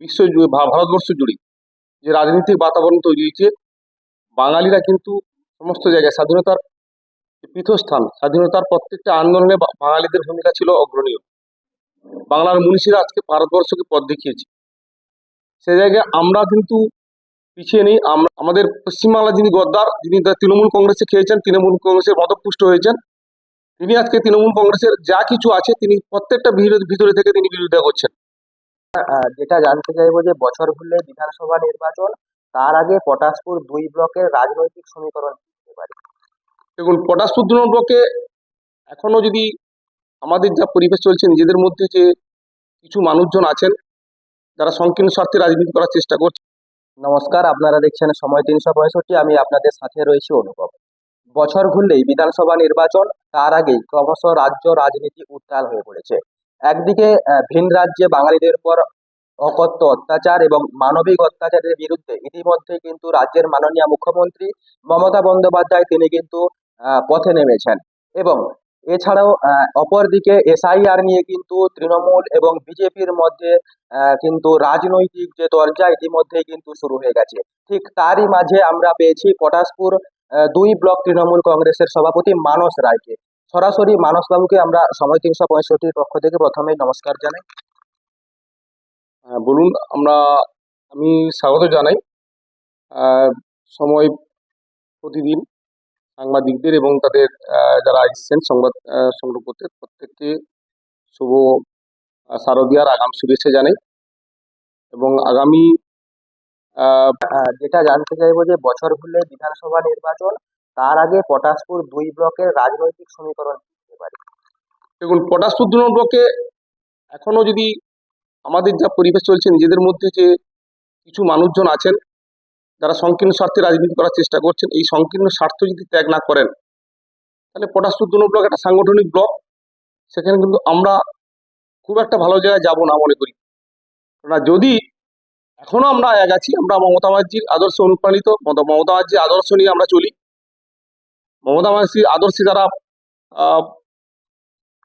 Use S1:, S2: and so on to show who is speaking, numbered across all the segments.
S1: বিশ্ব ভারতবর্ষ জুড়ে যে রাজনৈতিক বাতাবরণ তৈরি হয়েছে, বাঙালিরা কিন্তু সমস্ত জায়গায় স্বাধীনতার পীঠস্থান, স্বাধীনতার প্রত্যেকটা আন্দোলনে বাঙালিদের ভূমিকা ছিল অগ্রণীয়। বাংলার মনীষীরা আজকে ভারতবর্ষকে পথ দেখিয়েছে। সে জায়গায় আমরা কিন্তু পিছিয়ে নেই। আমরা আমাদের পশ্চিমবাংলার যিনি গদ্দার, যিনি তৃণমূল কংগ্রেসে খেয়েছেন, তৃণমূল কংগ্রেসের মতপুষ্ট হয়েছেন, তিনি আজকে তৃণমূল কংগ্রেসের যা কিছু আছে, তিনি প্রত্যেকটা ভিতরে থেকে তিনি বিরোধিতা করছেন।
S2: যেটা জানতে চাইব যে বছর ঘুরলে বিধানসভা নির্বাচন তার আগে পটাশপুর দুই ব্লকের রাজনৈতিক সমীকরণ পারে?
S1: দেখুন পটাশপুর দু নম্বর ব্লকে এখনও যদি আমাদের যা পরিবেশ চলছে নিজেদের মধ্যে যে কিছু মানুষজন আছেন যারা সংকীর্ণ স্বার্থে রাজনীতি করার চেষ্টা করছে।
S2: নমস্কার আপনারা দেখছেন সময় তিনশো পঁয়ষট্টি আমি আপনাদের সাথে রয়েছি অনুভব বছর ঘুরলেই বিধানসভা নির্বাচন তার আগেই ক্রমশ রাজ্য রাজনীতি উত্তাল হয়ে পড়েছে। একদিকে ভিন রাজ্যে বাঙালিদের উপর অকথ্য অত্যাচার এবং মানবিক অত্যাচারের বিরুদ্ধে ইতিমধ্যে কিন্তু রাজ্যের মাননীয় মুখ্যমন্ত্রী মমতা বন্দ্যোপাধ্যায় তিনি কিন্তু পথে নেমেছেন। এবং এছাড়াও অপরদিকে এসআইআর নিয়ে কিন্তু তৃণমূল এবং বিজেপির মধ্যে কিন্তু রাজনৈতিক যে দরজা ইতিমধ্যেই কিন্তু শুরু হয়ে গেছে। ঠিক তারই মাঝে আমরা পেয়েছি পটাশপুর দুই ব্লক তৃণমূল কংগ্রেসের সভাপতি মানস রায়কে। সরাসরি মানস মানসবাবুকে আমরা সময় তিনশো পঁয়ষট্টির পক্ষ থেকে প্রথমেই নমস্কার জানাই।
S1: হ্যাঁ, বলুন আমরা আমি স্বাগত জানাই। সময় প্রতিদিন সাংবাদিকদের এবং তাদের যারা এসছেন সংবাদ সংগ্রহ করতে প্রত্যেককে শুভ শারদীয়ার আগাম শুভেচ্ছা জানাই। এবং আগামী
S2: যেটা জানতে চাইব যে বছর ঘুরলে বিধানসভা নির্বাচন তার আগে পটাশপুর দুই ব্লকের রাজনৈতিক সমীকরণ
S1: দেখুন, পটাশপুর দু নম্বর ব্লকে এখনও যদি আমাদের যা পরিবেশ চলছে, নিজেদের মধ্যে যে কিছু মানুষজন আছেন, যারা সংকীর্ণ স্বার্থে রাজনীতি করার চেষ্টা করছেন, এই সংকীর্ণ স্বার্থ যদি ত্যাগ না করেন, তাহলে পটাশপুর দু নম্বর ব্লক একটা সাংগঠনিক ব্লক। সেখানে কিন্তু আমরা খুব একটা ভালো জায়গায় যাব না মনে করি। না যদি এখনও আমরা এক আছি, আমরা মমতা ব্যানার্জির আদর্শ অনুপ্রাণিত, মমতা ব্যানার্জির আদর্শ নিয়ে আমরা চলি মমতা ব্যানার্জির আদর্শে যারা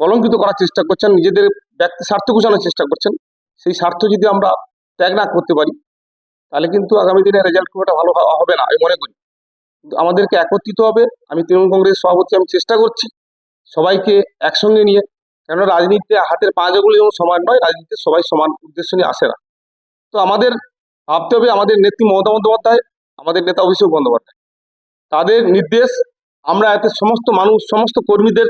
S1: কলঙ্কিত করার চেষ্টা করছেন, নিজেদের ব্যক্তি স্বার্থ ঘোষণার চেষ্টা করছেন, সেই স্বার্থ যদি আমরা ত্যাগ না করতে পারি, তাহলে কিন্তু আগামী দিনে রেজাল্ট খুব একটা ভালো হবে না, আমি মনে করি। কিন্তু আমাদেরকে একত্রিত হবে, আমি তৃণমূল কংগ্রেস সভাপতি, আমি চেষ্টা করছি সবাইকে একসঙ্গে নিয়ে কেন রাজনীতিতে হাতের পাঁচাগুলি যেমন সমান নয়, রাজনীতিতে সবাই সমান উদ্দেশ্য নিয়ে আসে না। তো আমাদের ভাবতে হবে, আমাদের নেত্রী মমতা বন্দ্যোপাধ্যায়, আমাদের নেতা অভিষেক বন্দ্যোপাধ্যায়, তাদের নির্দেশ আমরা এতে সমস্ত মানুষ, সমস্ত কর্মীদের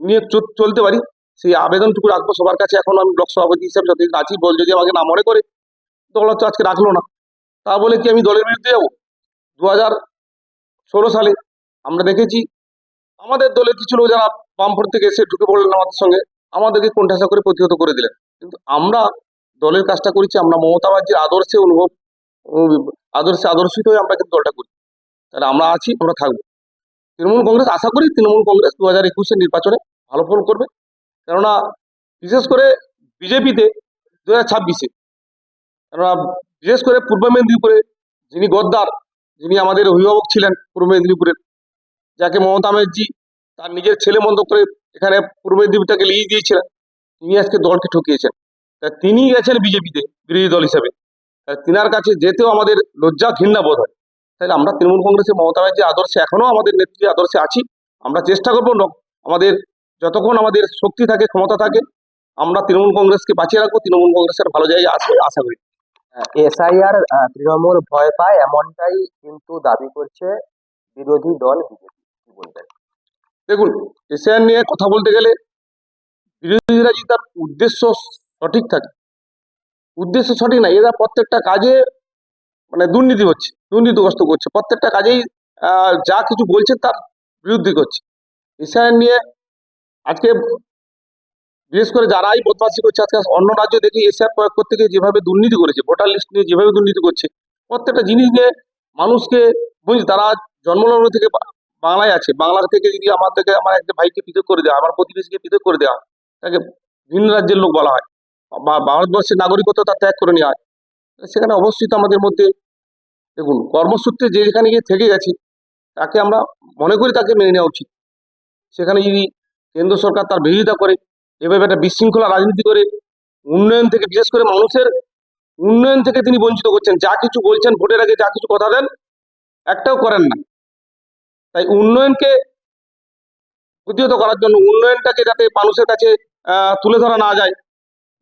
S1: নিয়ে চলতে পারি। সেই আবেদনটুকু রাখব সবার কাছে। এখন আমি ব্লক সভাপতি হিসেবে যতদিন আছি, বল যদি আমাকে না মনে করে দল হয়তো আজকে রাখল না। তা বলে কি আমি দলের বিরুদ্ধে যাব? দু হাজার ষোলো সালে আমরা দেখেছি, আমাদের দলের কিছু লোক যারা বামফ্রন্ট থেকে এসে ঢুকে পড়লেন আমাদের সঙ্গে, আমাদেরকে কোণঠাসা করে প্রতিহত করে দিলেন। কিন্তু আমরা দলের কাজটা করেছি, আমরা মমতা আদর্শে অনুভব, আদর্শে আদর্শিত হয়ে আমরা কিন্তু দলটা করি। তাহলে আমরা আছি, আমরা থাকব। তৃণমূল কংগ্রেস আশা করি তৃণমূল কংগ্রেস দু হাজার একুশের নির্বাচনে ভালো ফল করবে। কেননা বিশেষ করে বিজেপিতে দু হাজার ছাব্বিশে, কেননা বিশেষ করে পূর্ব মেদিনীপুরে যিনি গদ্দার, যিনি আমাদের অভিভাবক ছিলেন পূর্ব মেদিনীপুরের, যাকে মমতা ব্যানার্জি তার নিজের ছেলে মন্দ করে এখানে পূর্ব মেদিনীপুরটাকে লিয়ে দিয়েছিলেন, তিনি আজকে দলকে ঠকিয়েছেন। তা তিনি গেছেন বিজেপিতে বিরোধী দল হিসাবে। তিনার কাছে যেতেও আমাদের লজ্জা ঘৃণা বোধ হয়। তাহলে আমরা তৃণমূল কংগ্রেসের মমতা ব্যানার্জির আদর্শে এখনও আমাদের নেত্রী আদর্শে আছি। আমরা চেষ্টা করব আমাদের যতক্ষণ আমাদের শক্তি থাকে ক্ষমতা থাকে আমরা তৃণমূল কংগ্রেসকে বাঁচিয়ে রাখব তৃণমূল কংগ্রেসের ভালো জায়গায় আসবে আশা করি।
S2: এসআইআর তৃণমূল ভয় পায় এমনটাই কিন্তু দাবি করছে বিরোধী দল বিজেপি কি বলবেন?
S1: দেখুন এশিয়ান নিয়ে কথা বলতে গেলে বিরোধীরা যদি তার উদ্দেশ্য সঠিক থাকে উদ্দেশ্য সঠিক না এরা প্রত্যেকটা কাজে মানে দুর্নীতি হচ্ছে, দুর্নীতিগ্রস্ত করছে। প্রত্যেকটা কাজেই যা কিছু বলছে তার বিরুদ্ধে করছে। এশিয়ান নিয়ে আজকে বিশেষ করে যারাই বদমাসি করছে, আজকে অন্য রাজ্য দেখি এশিয়ার প্রয়োগ করতে গিয়ে যেভাবে দুর্নীতি করেছে, ভোটার লিস্ট নিয়ে যেভাবে দুর্নীতি করছে, প্রত্যেকটা জিনিস নিয়ে মানুষকে বুঝ তারা জন্মলগ্ন থেকে বাংলায় আছে, বাংলা থেকে যদি আমার থেকে আমার একটা ভাইকে পৃথক করে দেওয়া, আমার প্রতিবেশীকে পৃথক করে দেওয়া, তাকে ভিন্ন রাজ্যের লোক বলা হয়, বা ভারতবর্ষের নাগরিকত্ব তার ত্যাগ করে নেওয়া হয়। সেখানে অবশ্যই তো আমাদের মধ্যে, দেখুন, কর্মসূত্রে যে যেখানে গিয়ে থেকে গেছে, তাকে আমরা মনে করি তাকে মেনে নেওয়া উচিত। সেখানে যদি কেন্দ্র সরকার তার বিরোধিতা করে, এভাবে একটা বিশৃঙ্খলা রাজনীতি করে, উন্নয়ন থেকে, বিশেষ করে মানুষের উন্নয়ন থেকে তিনি বঞ্চিত করছেন, যা কিছু বলছেন, ভোটের আগে যা কিছু কথা দেন, একটাও করেন না। তাই উন্নয়নকে প্রতিহত করার জন্য, উন্নয়নটাকে যাতে মানুষের কাছে তুলে ধরা না যায়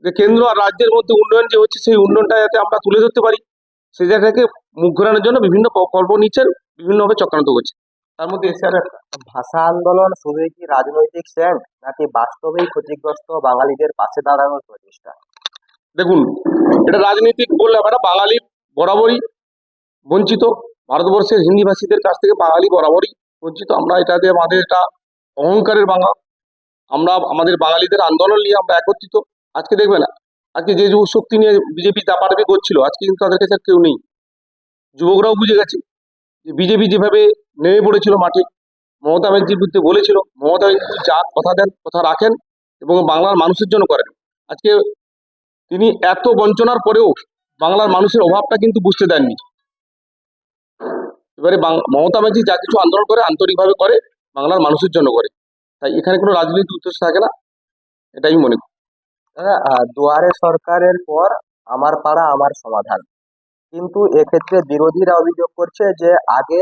S1: যে কেন্দ্র আর রাজ্যের মধ্যে উন্নয়ন যে হচ্ছে সেই উন্নয়নটা যাতে আমরা তুলে ধরতে পারি সেই জায়গা থেকে মুখ ঘোরানোর জন্য বিভিন্ন প্রকল্প নিচ্ছেন বিভিন্নভাবে চক্রান্ত করছে। তার মধ্যে এসআর
S2: ভাষা আন্দোলন শুধুই কি রাজনৈতিক স্ট্যান্ড নাকি বাস্তবেই ক্ষতিগ্রস্ত বাঙালিদের পাশে দাঁড়ানোর প্রচেষ্টা?
S1: দেখুন এটা রাজনীতিক বললে আমরা বাঙালি বরাবরই বঞ্চিত। ভারতবর্ষের হিন্দিভাষীদের কাছ থেকে বাঙালি বরাবরই বঞ্চিত। আমরা এটাতে আমাদের এটা অহংকারের বাংলা। আমরা আমাদের বাঙালিদের আন্দোলন নিয়ে আমরা একত্রিত। আজকে দেখবে না আজকে যে যুব শক্তি নিয়ে বিজেপি দাপাদাপি করছিল, আজকে কিন্তু তাদের কাছে কেউ নেই। যুবকরাও বুঝে গেছে যে বিজেপি যেভাবে নেমে পড়েছিল মাঠে, মমতা ব্যানার্জির বিরুদ্ধে বলেছিল, মমতা ব্যানার্জি যা কথা দেন, কথা রাখেন এবং বাংলার মানুষের জন্য করেন। আজকে তিনি এত বঞ্চনার পরেও বাংলার মানুষের অভাবটা কিন্তু বুঝতে দেননি। এবারে মমতা ব্যানার্জি যা কিছু আন্দোলন করে, আন্তরিকভাবে করে, বাংলার মানুষের জন্য করে। তাই এখানে কোনো রাজনৈতিক উদ্দেশ্য থাকে না, এটাই মনে করি।
S2: দুয়ারে সরকারের পর আমার পাড়া আমার সমাধান। কিন্তু এক্ষেত্রে বিরোধীরা অভিযোগ করছে যে আগে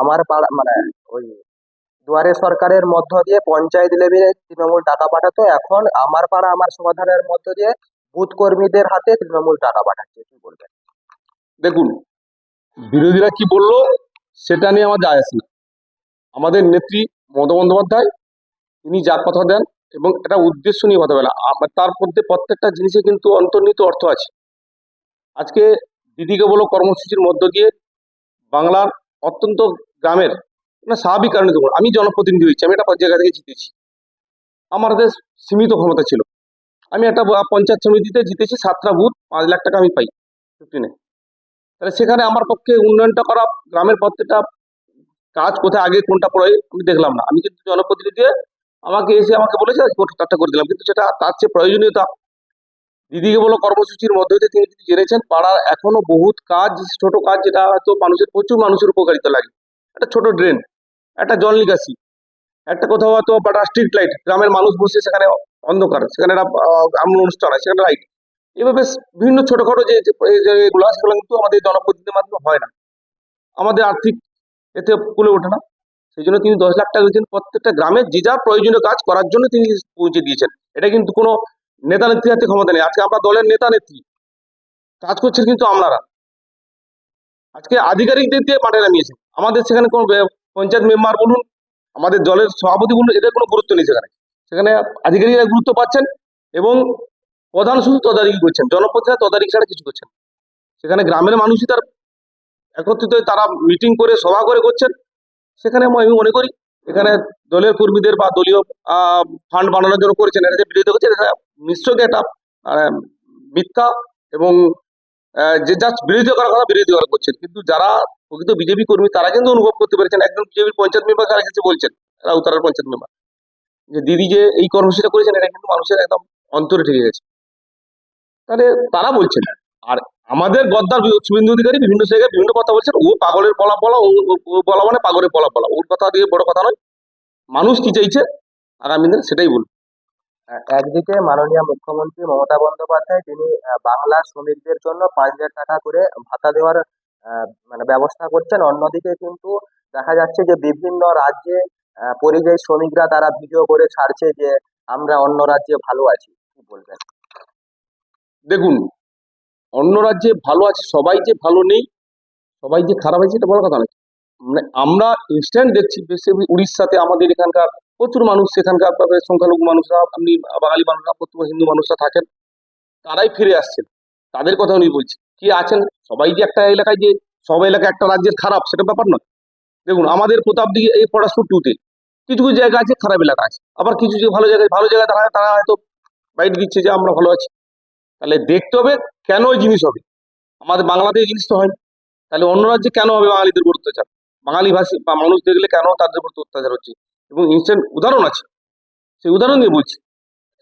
S2: আমার পাড়া মানে ওই দুয়ারে সরকারের মধ্য দিয়ে পঞ্চায়েত লেভেলে তৃণমূল টাকা পাঠাতো, এখন আমার পাড়া আমার সমাধানের মধ্য দিয়ে বুথ কর্মীদের হাতে তৃণমূল টাকা পাঠাচ্ছে, কি বলবেন?
S1: দেখুন, বিরোধীরা কি বলল সেটা নিয়ে আমার যায় আসে আমাদের নেত্রী মমতা বন্দ্যোপাধ্যায়, তিনি যা কথা দেন এবং এটা উদ্দেশ্য নিয়ে কথা বলে। তার মধ্যে প্রত্যেকটা জিনিসে কিন্তু অন্তর্নিহিত অর্থ আছে। আজকে দিদিকে বলো কর্মসূচির মধ্য দিয়ে বাংলার অত্যন্ত গ্রামের না স্বাভাবিক কারণে আমি জনপ্রতিনিধি হয়েছি, আমি একটা জায়গা থেকে জিতেছি। আমার হাতে সীমিত ক্ষমতা ছিল। আমি একটা পঞ্চায়েত সমিতিতে জিতেছি, সাতটা বুথ, পাঁচ লাখ টাকা আমি পাই ফিফটিনে তাহলে সেখানে আমার পক্ষে উন্নয়নটা করা, গ্রামের প্রত্যেকটা কাজ কোথায়, আগে কোনটা পরে আমি দেখলাম না। আমি কিন্তু জনপ্রতিনিধি আমাকে এসে আমাকে বলেছে কোটাটা করে দিলাম। কিন্তু সেটা তার চেয়ে প্রয়োজনীয়তা, দিদিকে বলো কর্মসূচির মধ্যে দিয়ে তিনি কিন্তু জেনেছেন, পাড়ার এখনও বহুত কাজ, ছোট কাজ, যেটা হয়তো মানুষের, প্রচুর মানুষের উপকারিতা লাগে। একটা ছোট ড্রেন, একটা জল নিকাশি একটা কোথাও হয়তো বা স্ট্রিট লাইট গ্রামের মানুষ বসে সেখানে অন্ধকার, সেখানে একটা অনুষ্ঠান হয়, সেখানে লাইট এভাবে বিভিন্ন ছোটখাটো যে এগুলো সেগুলো কিন্তু আমাদের জনপ্রতিনিধির মাধ্যমে হয় না। আমাদের আর্থিক এতে কুলে ওঠে না। সেই জন্য তিনি দশ লাখ টাকা দিয়েছেন। প্রত্যেকটা গ্রামের যে যা প্রয়োজনীয় কাজ করার জন্য তিনি পৌঁছে দিয়েছেন। এটা কিন্তু কোনো নেতা নেত্রীর হাতে ক্ষমতা নেই। আজকে আমরা দলের নেতা নেত্রী। কাজ করছেন কিন্তু আপনারা আজকে আধিকারিকদের দিয়ে মাঠে নামিয়েছেন। আমাদের সেখানে কোনো পঞ্চায়েত মেম্বার বলুন, আমাদের দলের সভাপতি বলুন, এদের কোনো গুরুত্ব নেই সেখানে। সেখানে আধিকারিকরা গুরুত্ব পাচ্ছেন এবং প্রধান শুধু তদারকি করছেন। জনপ্রতিনিধি তদারকি ছাড়া কিছু করছেন সেখানে গ্রামের মানুষই তার একত্রিত তারা মিটিং করে, সভা করে করছেন। সেখানে আমি মনে করি এখানে দলের কর্মীদের বা দলীয় ফান্ড বানানোর জন্য করেছেন। এটা যে বিরোধিতা করছেন এটা নিশ্চয়ই একটা মিথ্যা এবং যে যা বিরোধিতা করার কথা বিরোধিতা করা করছেন। কিন্তু যারা প্রকৃত বিজেপি কর্মী, তারা কিন্তু অনুভব করতে পেরেছেন। একজন বিজেপির পঞ্চায়েত মেম্বার তারা কিছু বলছেন, তারা উত্তরার পঞ্চায়েত মেম্বার যে দিদি যে এই কর্মসূচিটা করেছেন, এটা কিন্তু মানুষের একদম অন্তরে ঠেকে গেছে। তাহলে তারা বলছেন আর আমাদের গদ্দার শুভেন্দু অধিকারী বিভিন্ন জায়গায় বিভিন্ন কথা বলছেন। ও পাগলের বলা বলা ও বলা মানে পাগলের বলা বলা ওর কথা দিয়ে বড় কথা নয়। মানুষ কি চাইছে আগামী দিনে সেটাই বলব
S2: একদিকে মাননীয় মুখ্যমন্ত্রী মমতা বন্দ্যোপাধ্যায় তিনি বাংলা শ্রমিকদের জন্য পাঁচ হাজার টাকা করে ভাতা দেওয়ার মানে ব্যবস্থা করছেন। অন্যদিকে কিন্তু দেখা যাচ্ছে যে বিভিন্ন রাজ্যে পরিযায়ী শ্রমিকরা তারা ভিডিও করে ছাড়ছে যে আমরা অন্য রাজ্যে ভালো আছি। কি বলবেন?
S1: দেখুন অন্য রাজ্যে ভালো আছে, সবাই যে ভালো নেই, সবাই যে খারাপ আছে, এটা বড় কথা নয়। মানে আমরা ইনস্ট্যান্ট দেখছি, বেশি উড়িষ্যাতে আমাদের এখানকার প্রচুর মানুষ, সেখানকার সংখ্যালঘু মানুষরা, আপনি বাঙালি মানুষরা প্রচুর হিন্দু মানুষরা থাকেন, তারাই ফিরে আসছেন। তাদের কথা উনি বলছি, কি আছেন? সবাই যে একটা এলাকায় যে, সব এলাকা একটা রাজ্যের খারাপ, সেটা ব্যাপার নয়। দেখুন, আমাদের প্রতাপদিকে এই পড়াশুর টুতে কিছু কিছু জায়গা আছে, খারাপ এলাকা আছে। আবার কিছু কিছু ভালো জায়গায় ভালো জায়গায় তারা তারা হয়তো বাইট দিচ্ছে যে আমরা ভালো আছি। তাহলে দেখতে হবে কেন ওই জিনিস হবে। আমাদের বাংলাতে এই জিনিস তো হয় তাহলে অন্য রাজ্যে কেন হবে বাঙালিদের উপর অত্যাচার? বাঙালি ভাষী বা মানুষ দেখলে কেন তাদের উপর অত্যাচার হচ্ছে? এবং ইনস্ট্যান্ট উদাহরণ আছে। সেই উদাহরণ দিয়ে বলছি।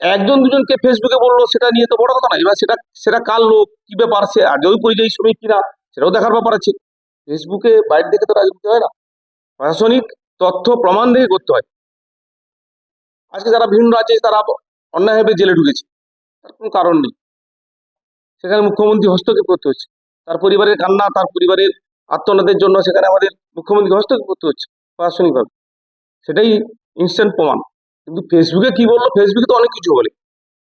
S1: একজন দুজনকে ফেসবুকে বলল, সেটা নিয়ে তো বড় কথা না এবার সেটা সেটা কার লোক? কি ব্যাপার? সে আজও পরিযায়ী শ্রমিক কিনা? সেটাও দেখার ব্যাপার আছে। ফেসবুকে বাইরে দেখে তো রাজনীতি হয় না। প্রশাসনিক তথ্য, প্রমাণ দেখে করতে হয়। আজকে যারা বিভিন্ন রাজ্যে তারা অন্যায়ভাবে জেলে ঢুকেছে। তার কোনো কারণ নেই। সেখানে মুখ্যমন্ত্রী হস্তক্ষেপ করতে হচ্ছে। তার পরিবারের কান্না, তার পরিবারের আত্মনাদের জন্য সেখানে আমাদের মুখ্যমন্ত্রী হস্তক্ষেপ করতে হচ্ছে প্রশাসনিকভাবে। সেটাই ইনস্ট্যান্ট প্রমাণ। কিন্তু ফেসবুকে কি বলল? ফেসবুকে তো অনেক কিছু বলে।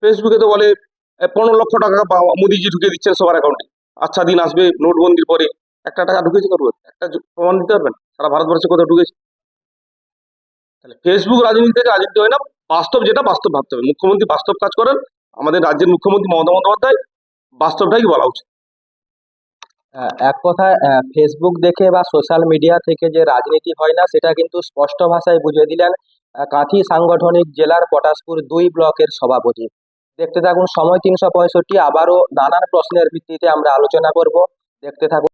S1: ফেসবুকে তো বলে পনেরো লক্ষ টাকা মোদিজি ঢুকে দিচ্ছেন সবার অ্যাকাউন্টে আচ্ছা দিন আসবে নোটবন্দির পরে। একটা টাকা ঢুকেছে করবে একটা প্রমাণ দিতে পারবেন? সারা ভারতবর্ষে কোথাও ঢুকেছে। তাহলে ফেসবুক রাজনীতি থেকে রাজনীতি হয় না। বাস্তব যেটা, বাস্তব ভাবতে হবে। মুখ্যমন্ত্রী বাস্তব কাজ করেন। আমাদের রাজ্যের মুখ্যমন্ত্রী মমতা বন্দ্যোপাধ্যায় বাস্তবটাই বলা উচিত।
S2: আহ, এক কথায় ফেসবুক দেখে বা সোশ্যাল মিডিয়া থেকে যে রাজনীতি হয় না সেটা কিন্তু স্পষ্ট ভাষায় বুঝিয়ে দিলেন কাঁথি সাংগঠনিক জেলার পটাশপুর দুই ব্লকের সভাপতি। দেখতে থাকুন সময় তিনশো পঁয়ষট্টি আবারও নানান প্রশ্নের ভিত্তিতে আমরা আলোচনা করব। দেখতে থাকুন